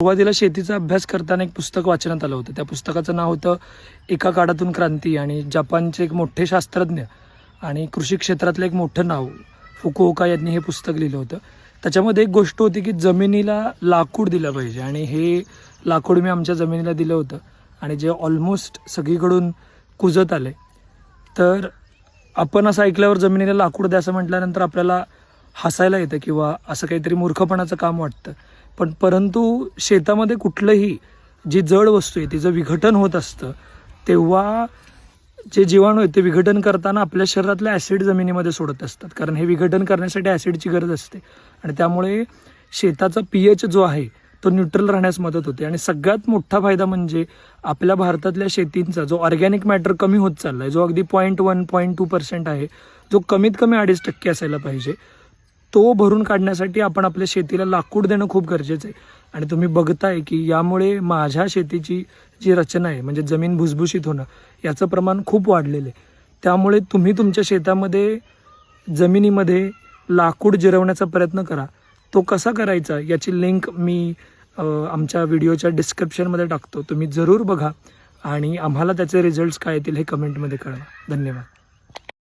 सुरुवातीला शेतीचा अभ्यास करताना एक पुस्तक वाचण्यात आलं होतं. त्या पुस्तकाचं नाव होतं एका काळातून क्रांती आणि जपानचे एक मोठे शास्त्रज्ञ आणि कृषी क्षेत्रातलं एक मोठं नाव फुकुओका यांनी हे पुस्तक लिहिलं होतं. त्याच्यामध्ये एक गोष्ट होती की जमिनीला लाकूड दिलं पाहिजे आणि हे लाकूड मी आमच्या जमिनीला दिलं होतं आणि जे ऑलमोस्ट सगळीकडून कुजत आले. तर आपण असं ऐकल्यावर जमिनीला लाकूड द्या असं म्हटल्यानंतर आपल्याला हसायला येतं किंवा असं काहीतरी मूर्खपणाचं काम वाटतं. पण परंतु शेतामध्ये कुठलंही जी जड वस्तू आहे तिचं विघटन होत असतं तेव्हा जे जीवाणू आहेत ते विघटन करताना आपल्या शरीरातले ॲसिड जमिनीमध्ये सोडत असतात. कारण हे विघटन करण्यासाठी ॲसिडची गरज असते. आणि त्यामुळे शेताचा पी एच जो आहे तो न्यूट्रल राहण्यास मदत होते. आणि सगळ्यात मोठा फायदा म्हणजे आपल्या भारतातल्या शेतींचा जो ऑर्गॅनिक मॅटर कमी होत चालला आहे जो अगदी point one point two percent आहे जो कमीत कमी अडीच टक्के असायला पाहिजे तो भरून काढण्यासाठी आपण आपल्या शेतीला लाकूड देणं खूप गरजेचं आहे. आणि तुम्ही बघताय की यामुळे माझ्या शेतीची जी रचना आहे म्हणजे जमीन भुसभुशीत होणं याचं प्रमाण खूप वाढलेलं आहे. त्यामुळे तुम्ही तुमच्या शेतामध्ये जमिनीमध्ये लाकूड जिरवण्याचा प्रयत्न करा. तो कसा करायचा याची लिंक मी आमच्या व्हिडिओच्या डिस्क्रिप्शनमध्ये टाकतो. तुम्ही जरूर बघा आणि आम्हाला त्याचे रिझल्ट्स काय येतील हे कमेंटमध्ये कळवा. धन्यवाद.